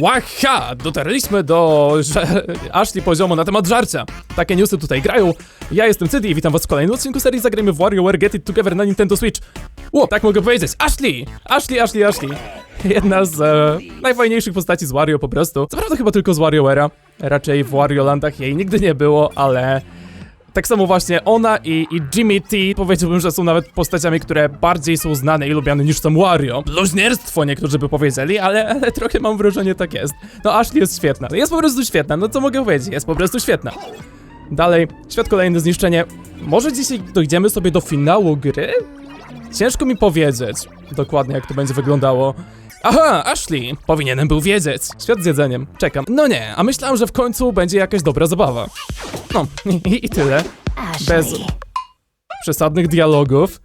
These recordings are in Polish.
Łaha! Dotarliśmy do. Ashley poziomu na temat żarcia. Takie newsy tutaj grają. Ja jestem Cydi i witam was w kolejnym odcinku serii Zagrajmy w WarioWare Get It Together na Nintendo Switch. Ło, tak mogę powiedzieć. Ashley! Ashley, Ashley, Ashley. Jedna z e, najfajniejszych postaci z Wario po prostu. Co prawda chyba tylko z WarioWare'a. Raczej w Wariolandach jej nigdy nie było, ale... Tak samo właśnie ona i, i Jimmy T powiedziałbym, że są nawet postaciami, które bardziej są znane i lubiane niż sam Wario. Bluźnierstwo niektórzy by powiedzieli, ale, ale trochę mam wrażenie tak jest. No Ashley jest świetna. Jest po prostu świetna, no co mogę powiedzieć, jest po prostu świetna. Dalej, świat kolejny zniszczenie. Może dzisiaj dojdziemy sobie do finału gry? Ciężko mi powiedzieć dokładnie jak to będzie wyglądało. Aha, Ashley! Powinienem był wiedzieć. Świat z jedzeniem. Czekam. No nie, a myślałem, że w końcu będzie jakaś dobra zabawa. No, i, i tyle. Bez przesadnych dialogów.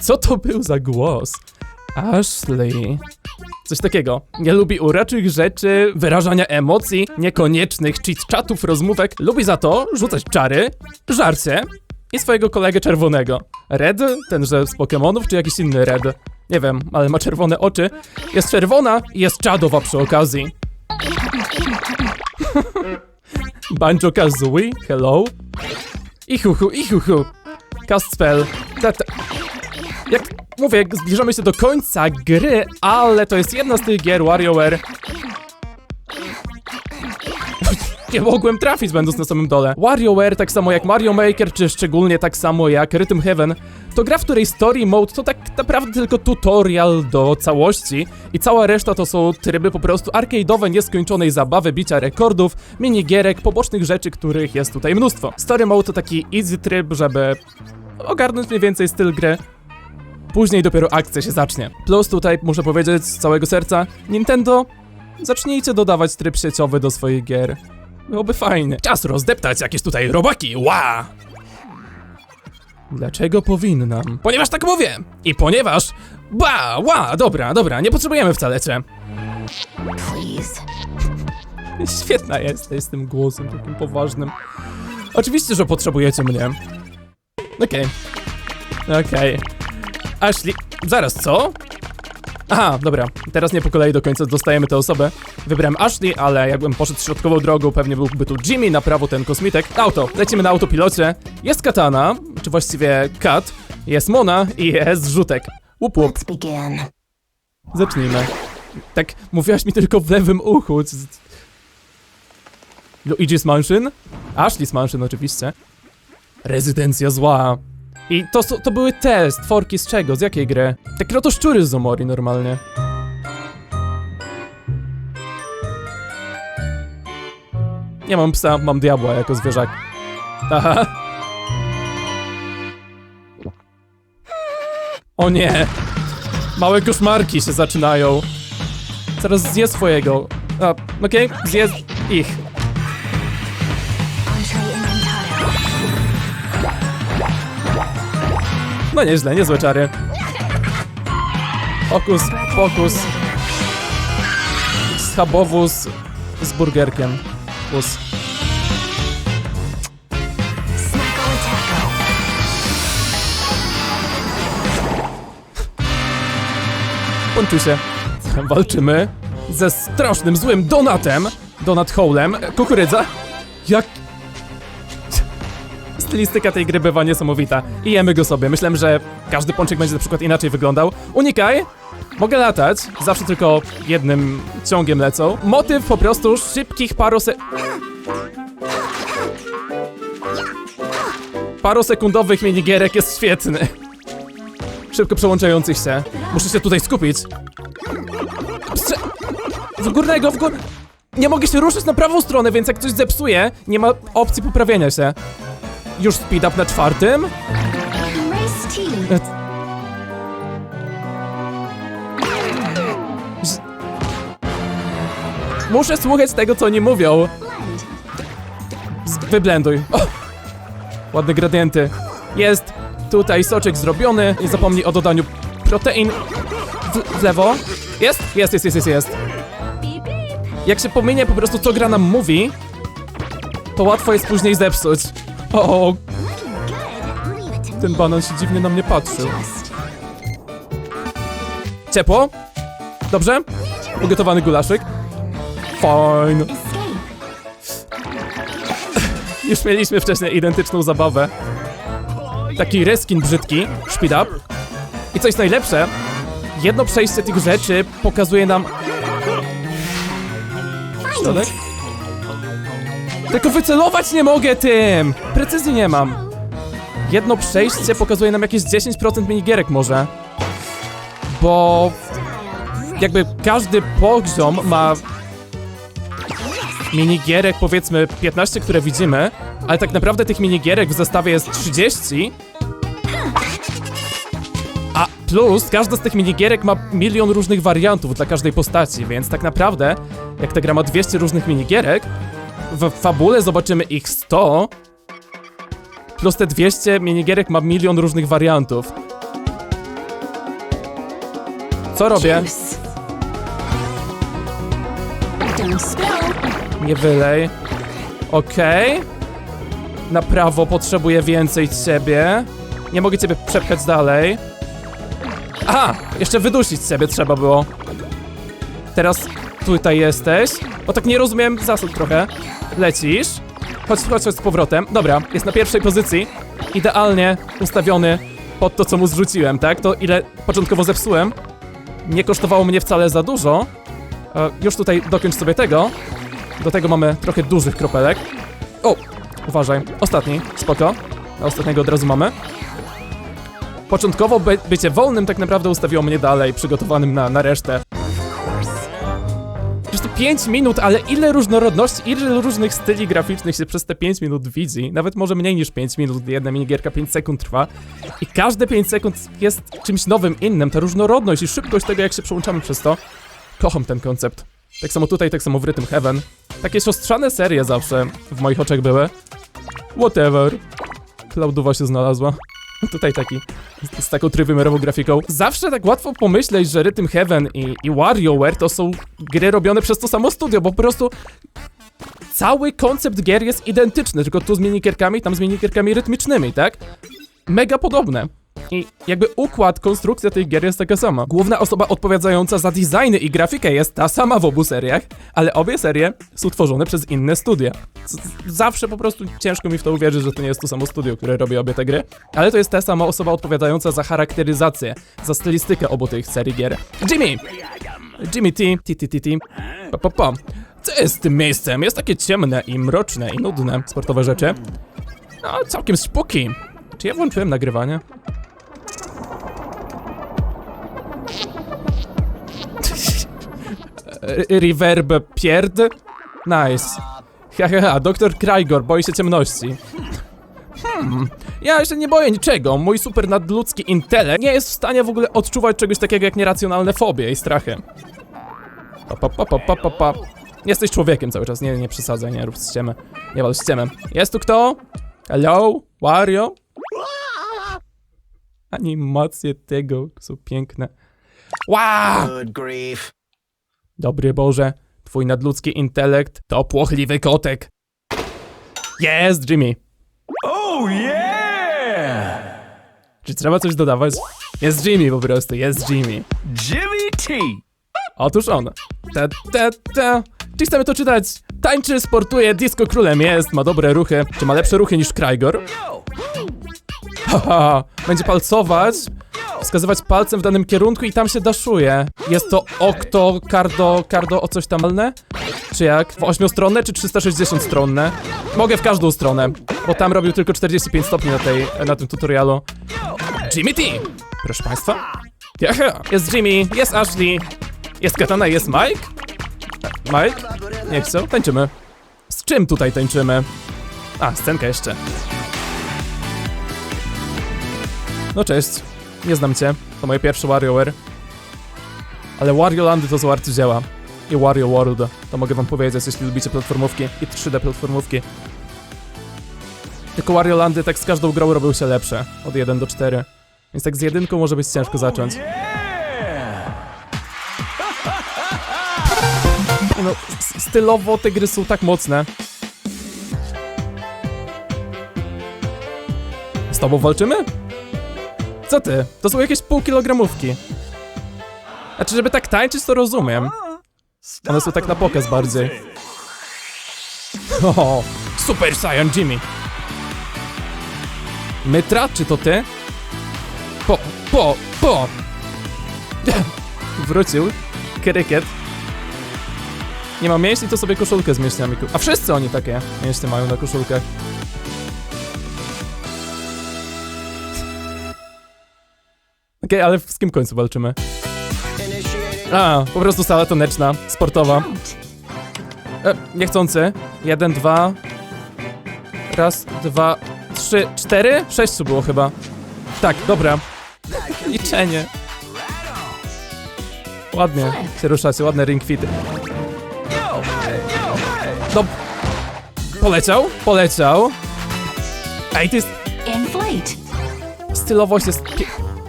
Co to był za głos? Ashley. Coś takiego. Nie lubi uroczych rzeczy, wyrażania emocji, niekoniecznych cheat-chatów, rozmówek. Lubi za to rzucać czary, żarcie i swojego kolegę czerwonego. Red? Tenże z Pokemonów, czy jakiś inny Red? Nie wiem, ale ma czerwone oczy. Jest czerwona i jest czadowa przy okazji. Banjo Kazooie, hello. Ichuchu, ichuchu. Cast spell. Ta, ta. Jak mówię, zbliżamy się do końca gry, ale to jest jedna z tych gier WarioWare. Nie mogłem trafić będąc na samym dole. WarioWare, tak samo jak Mario Maker, czy szczególnie tak samo jak Rhythm Heaven, to gra, w której story mode to tak naprawdę tylko tutorial do całości i cała reszta to są tryby po prostu arcade'owe, nieskończonej zabawy, bicia rekordów, minigierek, pobocznych rzeczy, których jest tutaj mnóstwo. Story mode to taki easy tryb, żeby ogarnąć mniej więcej styl gry. Później dopiero akcja się zacznie. Plus tutaj muszę powiedzieć z całego serca, Nintendo, zacznijcie dodawać tryb sieciowy do swoich gier. Byłoby fajnie. Czas rozdeptać jakieś tutaj robaki, ła! Dlaczego powinnam? Ponieważ tak mówię! I ponieważ... Ba, ła, dobra, dobra, nie potrzebujemy wcale cię. Please. Świetna jesteś z tym głosem takim poważnym. Oczywiście, że potrzebujecie mnie. Okej. Okej. Ashley, zaraz, co? Aha, dobra, teraz nie po kolei do końca dostajemy tę osobę. Wybrałem Ashley, ale jakbym poszedł środkową drogą, pewnie byłby tu Jimmy, na prawo ten kosmitek. Auto, lecimy na autopilocie. Jest Katana, czy właściwie Kat, jest Mona i jest Rzutek. Łup, łup. Zacznijmy. Tak, mówiłaś mi tylko w lewym uchu. Luigi's Mansion? Ashley's Mansion oczywiście. Rezydencja zła. I to, to były te stworki z czego? Z jakiej gry? Te krotoszczury z Omori normalnie. Nie mam psa, mam diabła jako zwierzak. Aha. O nie! Małe koszmarki się zaczynają. Zaraz zje swojego. A, okej, zje ich. No nieźle, niezłe czary. Fokus, fokus. Schabowóz z burgerkiem. Kończy się. Walczymy ze strasznym, złym Donatem. Donat Howlem. Kukurydza. Jak... Stylistyka tej gry bywa niesamowita. I jemy go sobie. Myślę, że każdy pączek będzie na przykład inaczej wyglądał. Unikaj. Mogę latać. Zawsze tylko jednym ciągiem lecą. Motyw po prostu szybkich parose... Parosekundowych minigierek jest świetny. Szybko przełączających się. Muszę się tutaj skupić. Strze... W górnego, w gór... Nie mogę się ruszyć na prawą stronę, więc jak coś zepsuje, nie ma opcji poprawienia się. Już speed up na czwartym? E, Muszę słuchać tego, co oni mówią. Wyblenduj. O! Ładne gradienty. Jest tutaj soczek zrobiony. Nie zapomnij o dodaniu protein. W, w lewo. Jest? Jest, jest, jest, jest, jest. Jak się pominie po prostu co gra nam mówi, to łatwo jest później zepsuć. O, ten banan się dziwnie na mnie patrzył. Just. Ciepło? Dobrze? Ugotowany gulaszyk. Fine. Już mieliśmy wcześniej identyczną zabawę. Taki reskin brzydki, speed up. I coś najlepsze, jedno przejście tych rzeczy pokazuje nam... Środek? Tylko wycelować nie mogę tym! Precyzji nie mam. Jedno przejście pokazuje nam jakieś 10% minigierek może. Bo... Jakby każdy poziom ma minigierek, powiedzmy 15, które widzimy, ale tak naprawdę tych minigierek w zestawie jest 30. A plus, każda z tych minigierek ma milion różnych wariantów dla każdej postaci, więc tak naprawdę, jak ta gra ma 200 różnych minigierek, w fabule zobaczymy ich 100, plus te 200 minigierek ma milion różnych wariantów. Co robię? Nie wylej. Okej. Na prawo potrzebuję więcej ciebie. Nie mogę ciebie przepchać dalej. Aha! Jeszcze wydusić ciebie trzeba było. Teraz tutaj jesteś. O tak nie rozumiem zasad trochę. Lecisz. Chodź, chodź, chodź z powrotem. Dobra, jest na pierwszej pozycji. Idealnie ustawiony pod to, co mu zrzuciłem, tak? To ile początkowo zepsułem. Nie kosztowało mnie wcale za dużo. E, już tutaj dokończ sobie tego. Do tego mamy trochę dużych kropelek. O! Uważaj. Ostatni. Spoko. Ostatniego od razu mamy. Początkowo by, bycie wolnym tak naprawdę ustawiło mnie dalej, przygotowanym na, na resztę. Przecież to 5 minut, ale ile różnorodności, ile różnych styli graficznych się przez te 5 minut widzi. Nawet może mniej niż 5 minut, jedna minigierka 5 sekund trwa. I każde 5 sekund jest czymś nowym, innym. Ta różnorodność i szybkość tego, jak się przełączamy przez to. Kocham ten koncept. Tak samo tutaj, tak samo w Rhythm Heaven. Takie siostrzane serie zawsze w moich oczach były. Whatever. Klaudowa się znalazła. Tutaj taki, z, taką trójwymiarową grafiką. Zawsze tak łatwo pomyśleć, że Rhythm Heaven i, i WarioWare to są gry robione przez to samo studio, bo po prostu cały koncept gier jest identyczny, tylko tu z minigierkami, tam z minigierkami rytmicznymi, tak? Mega podobne. I jakby układ, konstrukcja tych gier jest taka sama. Główna osoba odpowiadająca za designy i grafikę jest ta sama w obu seriach, ale obie serie są tworzone przez inne studia. Z- zawsze po prostu ciężko mi w to uwierzyć, że to nie jest to samo studio, które robi obie te gry, ale to jest ta sama osoba odpowiadająca za charakteryzację, za stylistykę obu tych serii gier. Jimmy! Jimmy T, T, T, T, T. Pa, pa, pa. Co jest z tym miejscem? Jest takie ciemne i mroczne i nudne. Sportowe rzeczy. No, całkiem spooky. Czy ja włączyłem nagrywanie? Reverb pierd? Nice. Ha, ha, ha, doktor Krygor boi się ciemności. Hmm, ja się nie boję niczego. Mój super nadludzki intelekt nie jest w stanie w ogóle odczuwać czegoś takiego jak nieracjonalne fobie i strachy. Pa, pa, pa, pa, pa, pa. Jesteś człowiekiem cały czas, nie, nie przesadzaj, nie rób ściemy. Nie wal ściemy. Jest tu kto? Hello? Wario? Animacje tego są piękne. Wow! Good grief. Dobry Boże, twój nadludzki intelekt to płochliwy kotek. Jest, Jimmy. Oh yeah! Czy trzeba coś dodawać? Jest Jimmy po prostu, jest Jimmy. Jimmy T. Otóż on. Ta, ta, ta. Czy chcemy to czytać? Tańczy, sportuje, disco królem jest, ma dobre ruchy. Czy ma lepsze ruchy niż Krygor? Haha, będzie palcować, wskazywać palcem w danym kierunku i tam się daszuje. Jest to okto, kardo, kardo o coś tam malne? Czy jak? W ośmiostronne czy 360 stronne? Mogę w każdą stronę, bo tam robił tylko 45 stopni na, tej, na tym tutorialu. Jimmy T! Proszę państwa. Jaha, jest Jimmy, jest Ashley, jest Katana, jest Mike? Mike? Nie chcę, tańczymy. Z czym tutaj tańczymy? A, scenka jeszcze. No cześć, nie znam cię, to moje pierwsze WarioWare. Ale Wario Landy to są arcydzieła. I Wario World, to mogę wam powiedzieć, jeśli lubicie platformówki i 3D platformówki. Tylko Wario Landy tak z każdą grą robią się lepsze, od 1 do 4. Więc tak z jedynką może być ciężko zacząć. Nie No, s- stylowo te gry są tak mocne. Z tobą walczymy? Co ty? To są jakieś półkilogramówki. Znaczy, żeby tak tańczyć, to rozumiem. One są tak na pokaz bardziej. O, Super Saiyan Jimmy. Mytra, czy to ty? Po, po, po! Wrócił. Krykiet. Nie ma mięśni, to sobie koszulkę z mięśniami. A wszyscy oni takie mięśnie mają na koszulkach. Okej, ale z kim w końcu walczymy? A, po prostu sala taneczna, sportowa. E, niechcący. Jeden, dwa. Raz, dwa, trzy, cztery? Sześciu było chyba. Tak, dobra. Liczenie. Ładnie się ruszacie, ładne ring fity. No. Poleciał? Poleciał. Ej, to jest... Stylowość jest...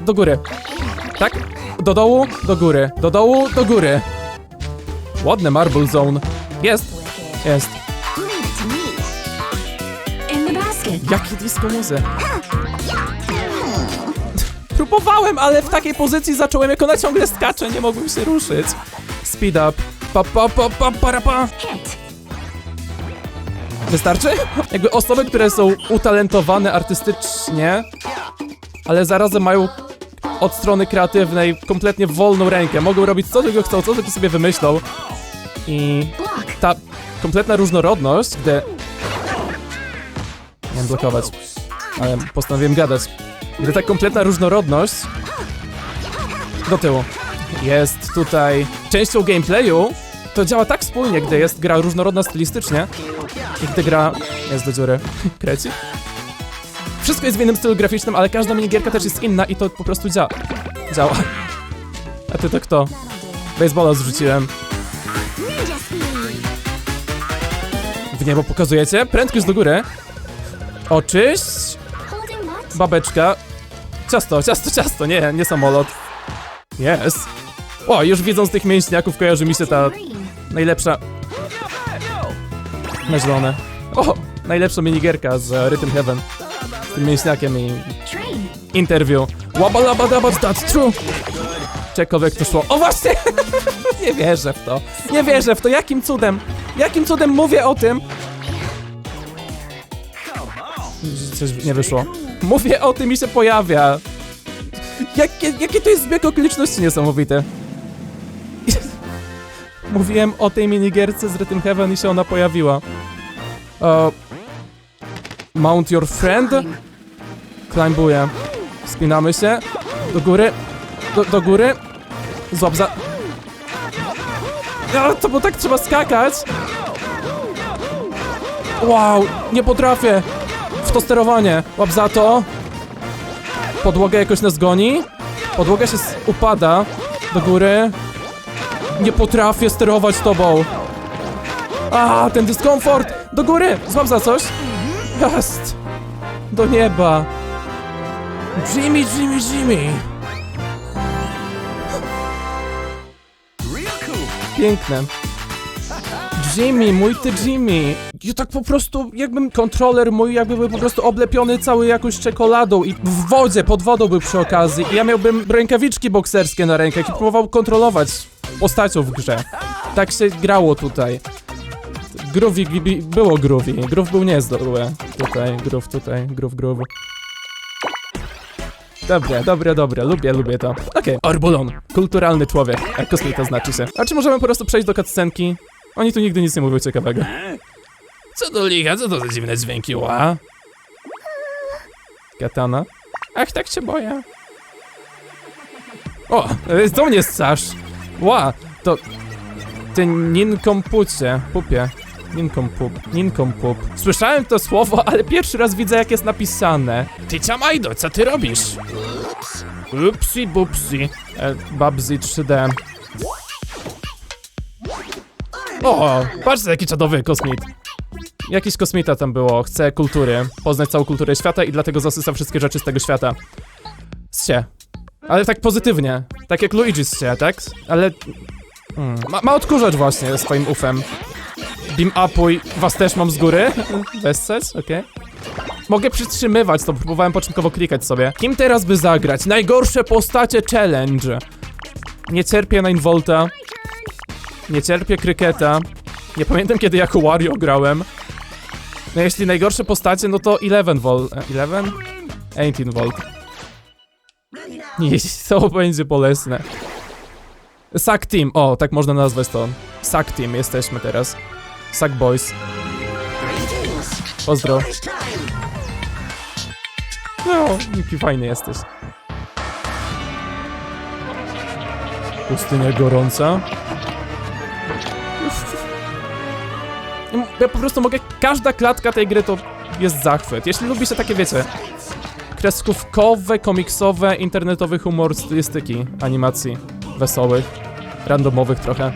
Do góry. Tak? Do dołu, do góry. Do dołu, do góry. Ładny Marble Zone. Jest. Jest. Jakie disco muzy? Próbowałem, ale w takiej pozycji zacząłem, jak ona ciągle skacze, nie mogłem się ruszyć. Speed up. Pa, pa, pa, pa, para, pa. Wystarczy? Jakby osoby, które są utalentowane artystycznie, ale zarazem mają od strony kreatywnej kompletnie wolną rękę. Mogą robić co tylko chcą, co tylko sobie wymyślą. I ta kompletna różnorodność, gdy... Miałem blokować, ale postanowiłem gadać. Gdy ta kompletna różnorodność do tyłu jest tutaj częścią gameplayu, to działa tak wspólnie, gdy jest gra różnorodna stylistycznie i gdy gra jest do dziury. Kreci? Wszystko jest w innym stylu graficznym, ale każda minigierka też jest inna i to po prostu działa. Działa. A ty to kto? Baseballa zrzuciłem. W niebo pokazujecie? Prędkość do góry. Oczyść. Babeczka. Ciasto, ciasto, ciasto. Nie, nie samolot. Jest. O, już widząc tych mięśniaków kojarzy mi się ta najlepsza... Na zielone. O, najlepsza minigierka z e, Rhythm Heaven. Tym mięśniakiem i interview. That's true. Czekowiek to szło. O właśnie! nie wierzę w to. Nie wierzę w to. Jakim cudem? Jakim cudem mówię o tym? Coś nie wyszło. Mówię o tym i się pojawia. Jakie, jakie to jest zbieg okoliczności niesamowite. Mówiłem o tej minigierce z Rhythm Heaven i się ona pojawiła. O, mount your friend? Climb. Klimbuję. Spinamy się. Do góry. Do, do góry. Złap za... A, to bo tak trzeba skakać. Wow, nie potrafię. W to sterowanie. Łap za to. Podłoga jakoś nas goni. Podłoga się upada. Do góry. Nie potrafię sterować tobą. A, ten dyskomfort. Do góry. Złap za coś. Jest. Do nieba. Jimmy, Jimmy, Jimmy! Piękne. Jimmy, mój ty Jimmy. Ja tak po prostu, jakbym kontroler mój jakby był po prostu oblepiony cały jakąś czekoladą i w wodzie, pod wodą był przy okazji. I ja miałbym rękawiczki bokserskie na rękach i próbował kontrolować postacią w grze. Tak się grało tutaj. Groovy, gibi- było groovy. Groove był niezły. Tutaj, groove tutaj, groove, groove. Dobre, dobre, dobre, lubię, lubię to. Okej, Orbulon, kulturalny człowiek, jak kosmita znaczy się. A czy możemy po prostu przejść do cutscenki? Oni tu nigdy nic nie mówią ciekawego. Co do licha, co to za dziwne dźwięki, ła? Katana? Ach, tak się boję. O, do mnie scasz. Ła, to... Ty ninkompucie, pupie. Ninkompup, ninkompup. Słyszałem to słowo, ale pierwszy raz widzę jak jest napisane. Ty Ciamajdo, co ty robisz? Upsi bupsi. E, Babzy 3D. O, patrzcie jaki czadowy kosmit. Jakiś kosmita tam było, chce kultury, poznać całą kulturę świata i dlatego zasysa wszystkie rzeczy z tego świata. Się. Ale tak pozytywnie. Tak jak Luigi się, tak? Ale... Hmm. Ma, ma odkurzacz właśnie swoim ufem. Beam upuj, was też mam z góry. Wesseć, okej. Mogę przytrzymywać to, próbowałem początkowo klikać sobie. Kim teraz by zagrać? Najgorsze postacie challenge. Nie cierpię 9 Volta. Nie cierpię kryketa. Nie pamiętam kiedy jako Wario grałem. No jeśli najgorsze postacie, no to 11 volt. e, 11? 18 volt. Jeśli to będzie bolesne. Sack Team, o, tak można nazwać to. Sack Team jesteśmy teraz. Sack Boys. Pozdro. No, jaki fajny jesteś. Pustynia gorąca. Ja po prostu mogę. Każda klatka tej gry to jest zachwyt. Jeśli lubicie takie, wiecie, kreskówkowe, komiksowe, internetowy humor, stylistyki, animacji wesołych, randomowych trochę.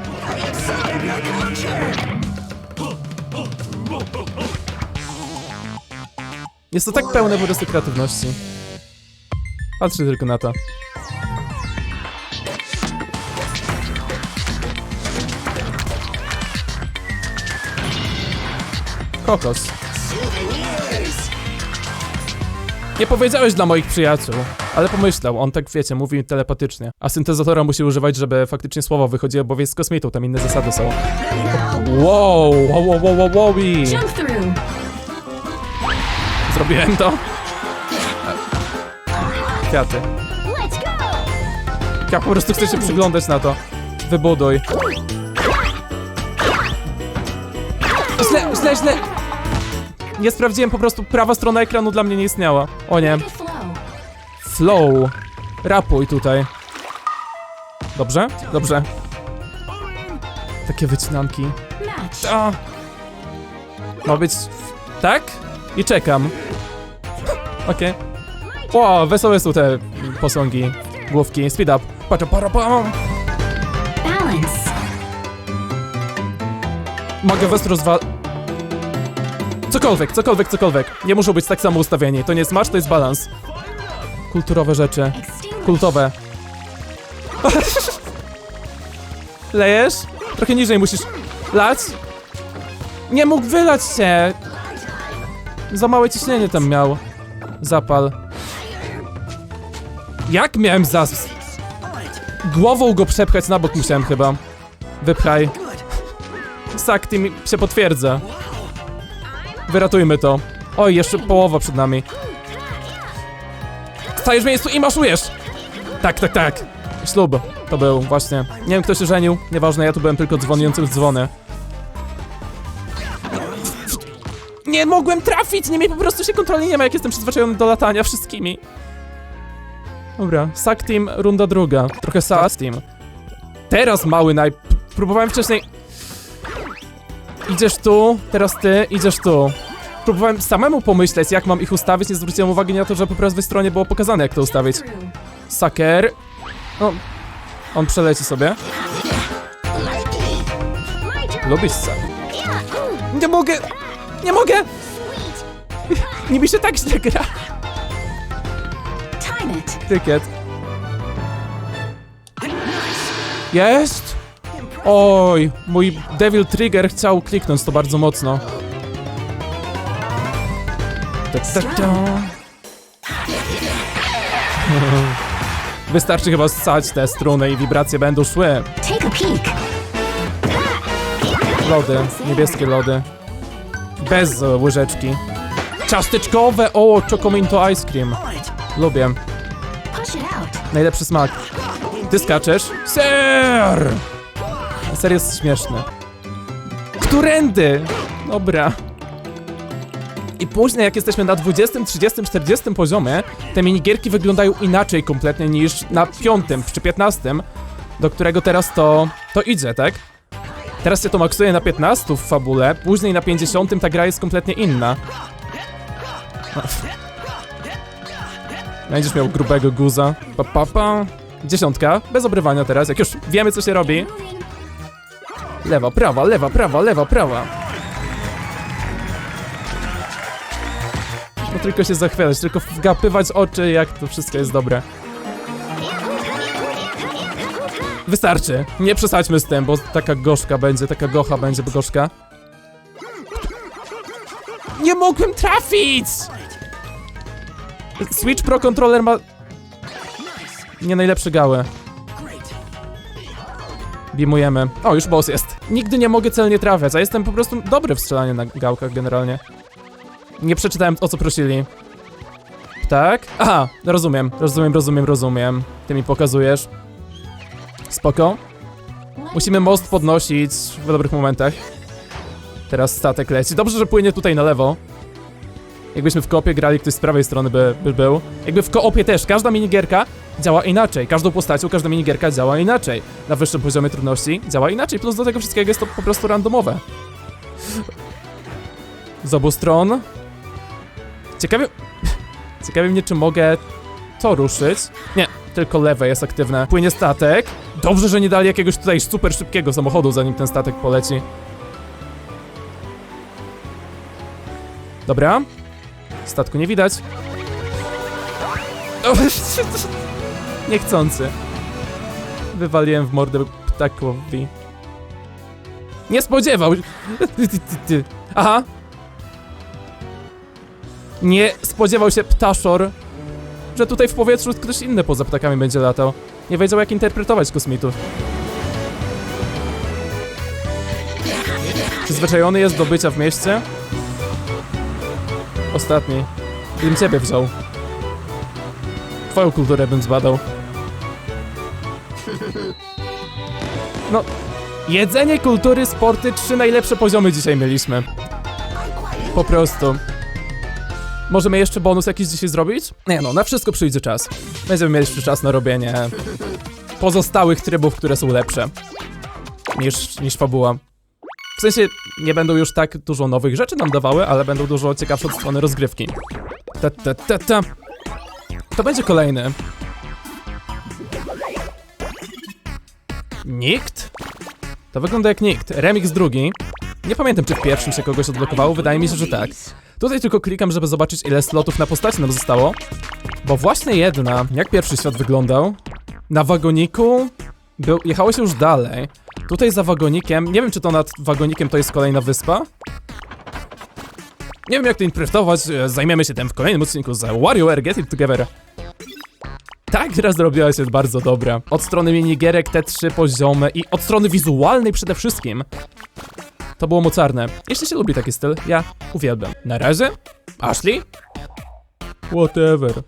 Jest to tak pełne po prostu kreatywności. Patrzę tylko na to. Kokos. Nie powiedziałeś dla moich przyjaciół, ale pomyślał, on tak wiecie, mówi telepatycznie. A syntezatora musi używać, żeby faktycznie słowo wychodziło, bo jest kosmitą, tam inne zasady są. Wow, wow, wow, wow, wow, wow. Zrobiłem to. Kwiaty. Ja po prostu chcę się przyglądać na to. Wybuduj. Źle, źle, źle. Nie sprawdziłem, po prostu prawa strona ekranu dla mnie nie istniała. O nie. Flow. Rapuj tutaj. Dobrze? Dobrze. Takie wycinanki. A. Ma być... Tak? I czekam. Okej. O, wesołe są te posągi. Główki. Speed up. Patrz, para, pam. Balance. Mogę was rozwal... Cokolwiek, cokolwiek, cokolwiek. Nie muszą być tak samo ustawieni. To nie jest match, to jest balans. Kulturowe rzeczy. Kultowe. Lejesz? Trochę niżej musisz lać. Nie mógł wylać się. Za małe ciśnienie tam miał. Zapal. Jak miałem zas... Głową go przepchać na bok musiałem chyba. Wypchaj. Sakty mi się potwierdza. Wyratujmy to. Oj, jeszcze połowa przed nami. Stajesz w miejscu i maszujesz! Tak, tak, tak. Ślub to był, właśnie. Nie wiem, kto się żenił. Nieważne, ja tu byłem tylko dzwoniącym w dzwony. Nie mogłem trafić! Nie mi po prostu się kontroli nie ma, jak jestem przyzwyczajony do latania wszystkimi. Dobra, Sack Team, runda druga. Trochę Sack Team. Teraz mały naj... Próbowałem wcześniej... Idziesz tu, teraz ty, idziesz tu. Próbowałem samemu pomyśleć, jak mam ich ustawić, nie zwróciłem uwagi na to, że po prawej stronie było pokazane, jak to ustawić. Saker. No, on przeleci sobie. Lubisz sak. Nie mogę! Nie mogę! Nie mi się tak źle gra. Tykiet. Jest! Oj, mój Devil Trigger chciał kliknąć to bardzo mocno. Ta, ta, ta. Wystarczy chyba ssać te struny i wibracje będą szły. Lody, niebieskie lody. Bez łyżeczki. Ciasteczkowe! O, Chocominto Ice Cream. Lubię. Najlepszy smak. Ty skaczesz? Ser! Ser jest śmieszny. Którędy? Dobra. I później, jak jesteśmy na 20, 30, 40 poziomie, te minigierki wyglądają inaczej kompletnie niż na 5 czy 15, do którego teraz to, to idzie, tak? Teraz się to maksuje na 15 w fabule, później na 50 ta gra jest kompletnie inna. Będziesz miał grubego guza. Pa, pa, pa. Dziesiątka, bez obrywania teraz, jak już wiemy co się robi. Lewa, prawa, lewa, prawa, lewa, prawa. No tylko się zachwycać, tylko wgapywać oczy, jak to wszystko jest dobre. Wystarczy, nie przesadźmy z tym, bo taka gorzka będzie, taka gocha będzie gorzka. Nie mogłem trafić! Switch Pro Controller ma... Nie najlepsze gały. Beamujemy. O, już boss jest. Nigdy nie mogę celnie trafiać, a jestem po prostu dobry w strzelaniu na gałkach generalnie. Nie przeczytałem o co prosili. Tak? Aha, rozumiem, rozumiem, rozumiem, rozumiem. Ty mi pokazujesz. Spoko. Musimy most podnosić w dobrych momentach. Teraz statek leci. Dobrze, że płynie tutaj na lewo. Jakbyśmy w koopie grali, ktoś z prawej strony by, by był. Jakby w koopie też, każda minigierka działa inaczej. Każdą postacią, każda minigierka działa inaczej. Na wyższym poziomie trudności działa inaczej. Plus do tego wszystkiego jest to po prostu randomowe. Z obu stron. Ciekawie... Ciekawi mnie, czy mogę to ruszyć. Nie, tylko lewe jest aktywne. Płynie statek. Dobrze, że nie dali jakiegoś tutaj super szybkiego samochodu, zanim ten statek poleci. Dobra. Statku nie widać. O, Niechcący. Wywaliłem w mordę ptakowi. Nie spodziewał. Aha. Nie spodziewał się ptaszor, że tutaj w powietrzu ktoś inny poza ptakami będzie latał. Nie wiedział jak interpretować kosmitów. Przyzwyczajony jest do bycia w mieście? Ostatni. Gdybym ciebie wziął. Twoją kulturę bym zbadał. No, jedzenie, kultury, sporty, trzy najlepsze poziomy dzisiaj mieliśmy. Po prostu. Możemy jeszcze bonus jakiś dzisiaj zrobić? Nie no, na wszystko przyjdzie czas. Będziemy mieli jeszcze czas na robienie pozostałych trybów, które są lepsze niż, niż fabuła. W sensie nie będą już tak dużo nowych rzeczy nam dawały, ale będą dużo ciekawsze od strony rozgrywki. Ta, ta, ta, ta. To będzie kolejny. Nikt? To wygląda jak nikt. Remix drugi. Nie pamiętam, czy w pierwszym się kogoś odblokowało, wydaje mi się, że tak. Tutaj tylko klikam, żeby zobaczyć, ile slotów na postaci nam zostało. Bo właśnie jedna, jak pierwszy świat wyglądał, na wagoniku był, jechało się już dalej. Tutaj za wagonikiem, nie wiem czy to nad wagonikiem to jest kolejna wyspa. Nie wiem jak to interpretować, e, zajmiemy się tym w kolejnym odcinku z WarioWare Get It Together. Ta gra zrobiła się bardzo dobra. Od strony minigierek te trzy poziomy i od strony wizualnej przede wszystkim. To było mocarne. Jeśli się lubi taki styl, ja uwielbiam. Na razie, Ashley? Whatever.